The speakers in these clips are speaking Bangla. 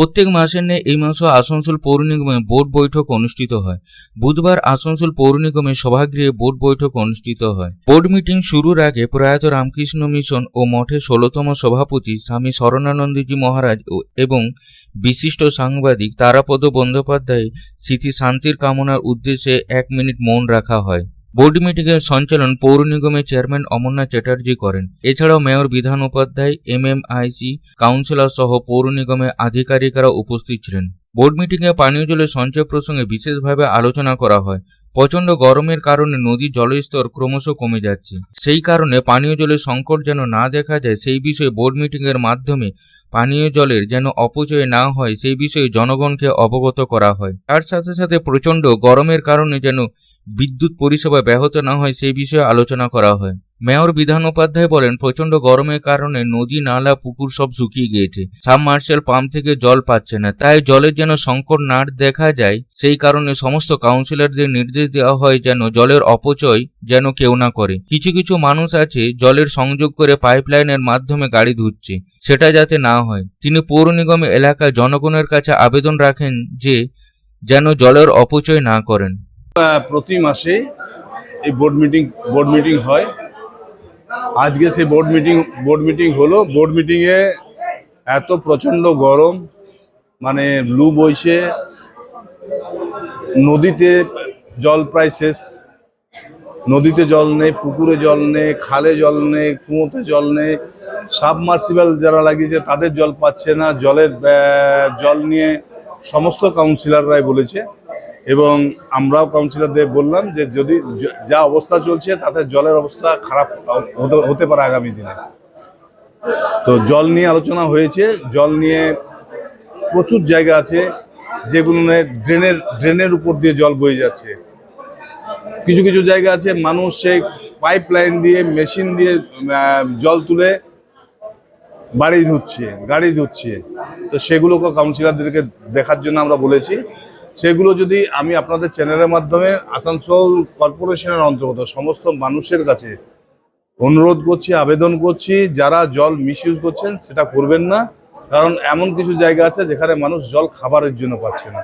প্রত্যেক মাসের ন্যায় এই মাসও আসানসোল পৌর নিগমে বোর্ড বৈঠক অনুষ্ঠিত হয়। বুধবার আসানসোল পৌর নিগমের সভাগৃহে বোর্ড বৈঠক অনুষ্ঠিত হয়। বোর্ড মিটিং শুরুর আগে প্রয়াত রামকৃষ্ণ মিশন ও মঠের ষোলতম সভাপতি স্বামী শরণানন্দজি মহারাজ এবং বিশিষ্ট সাংবাদিক তারাপদ বন্দ্যোপাধ্যায় স্মৃতি শান্তির কামনার উদ্দেশ্যে এক মিনিট মৌন রাখা হয়। বোর্ড মিটিংয়ের সঞ্চালন পৌর নিগমের চেয়ারম্যান অমরনাথ চ্যাটার্জি করেন। এছাড়াও mayor Bidhan Upadhyay, MMIC, councillor সহ পৌর নিগমের আধিকারিকরা উপস্থিত ছিলেন। বোর্ড মিটিংয়ে পানীয় জলের সঞ্চয় প্রসঙ্গে বিশেষভাবে আলোচনা করা হয়। প্রচণ্ড গরমের কারণে নদীর জলস্তর ক্রমশ কমে যাচ্ছে। সেই কারণে পানীয় জলের সংকট যেন না দেখা যায়, সেই বিষয়ে বোর্ড মিটিংয়ের মাধ্যমে পানীয় জলের যেন অপচয় না হয়, সেই বিষয়ে জনগণকে অবগত করা হয়। তার সাথে সাথে প্রচণ্ড গরমের কারণে যেন বিদ্যুৎ পরিষেবা ব্যাহত না হয় সেই বিষয়ে আলোচনা করা হয়। মেয়র বিধান উপাধ্যায় বলেন, প্রচণ্ড গরমের কারণে নদী, নালা, পুকুর সব শুকিয়ে গিয়েছে। সাবমার্শাল পাম্প থেকে জল পাচ্ছে না, তাই জলের যেন সংকট না দেখা যায়, সেই কারণে সমস্ত কাউন্সিলরদের নির্দেশ দেওয়া হয় যেন জলের অপচয় যেন কেউ না করে। কিছু কিছু মানুষ আছে, জলের সংযোগ করে পাইপলাইনের মাধ্যমে গাড়ি ধুচ্ছে, সেটা যাতে না হয়। তিনি পৌর নিগম এলাকায় জনগণের কাছে আবেদন রাখেন যে, যেন জলের অপচয় না করেন। প্রতি মাসে এই বোর্ড মিটিং বোর্ড মিটিং হয়। আজকে সেই বোর্ড মিটিং বোর্ড মিটিং হলো। বোর্ড মিটিংয়ে এত প্রচণ্ড গরম মানে লু বইছে, নদীতে জল প্রায় শেষ। নদীতে জল নেই, পুকুরে জল নেই, খালে জল নেই, কুঁয়োতে জল নেই। সাবমার্সিবল যারা লাগিয়েছে, তাদের জল পাচ্ছে না। জলের জল নিয়ে সমস্ত কাউন্সিলররাই বলেছে। এবং আমরাও কাউন্সিলরদের বললাম যে যদি যা অবস্থা চলছে, তাতে জলের অবস্থা খারাপ হতে- পারে আগামী দিনে। তো জল নিয়ে আলোচনা হয়েছে। জল নিয়ে প্রচুর জায়গা আছে যেগুলো ড্রেনের ড্রেনের উপর দিয়ে জল বয়ে যাচ্ছে। কিছু কিছু জায়গা আছে, মানুষ সেই পাইপ লাইন দিয়ে, মেশিন দিয়ে জল তুলে বাড়ি ধুচ্ছে, গাড়ি ধুচ্ছে। তো সেগুলোকে কাউন্সিলরদেরকে দেখার জন্য আমরা বলেছি। সেগুলো যদি আমি আপনাদের চ্যানেলের মাধ্যমে আসানসোল কর্পোরেশনের অন্তর্গত সমস্ত মানুষের কাছে অনুরোধ করছি আবেদন করছি যারা জল মিসইউজ করছেন সেটা করবেন না কারণ এমন কিছু জায়গা আছে যেখানে মানুষ জল খাবারের জন্য পাচ্ছে না।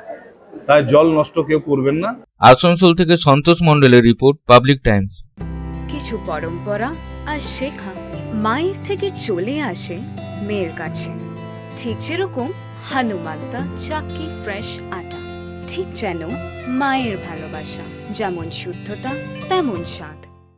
তাই জল নষ্ট কেউ করবেন না। আসানসোল থেকে সন্তোষ মণ্ডলের রিপোর্ট পাবলিক টাইমস। কিছু পরম্পরা আর শেখা মায়ের থেকে চলে আসে মেয়ের কাছে। ঠিক যেরকম হনুমান্তা চাক্কি ফ্রেশ আটা ঠিক যেন মায়ের ভালোবাসা যেমন শুদ্ধতা তেমন স্বাদ।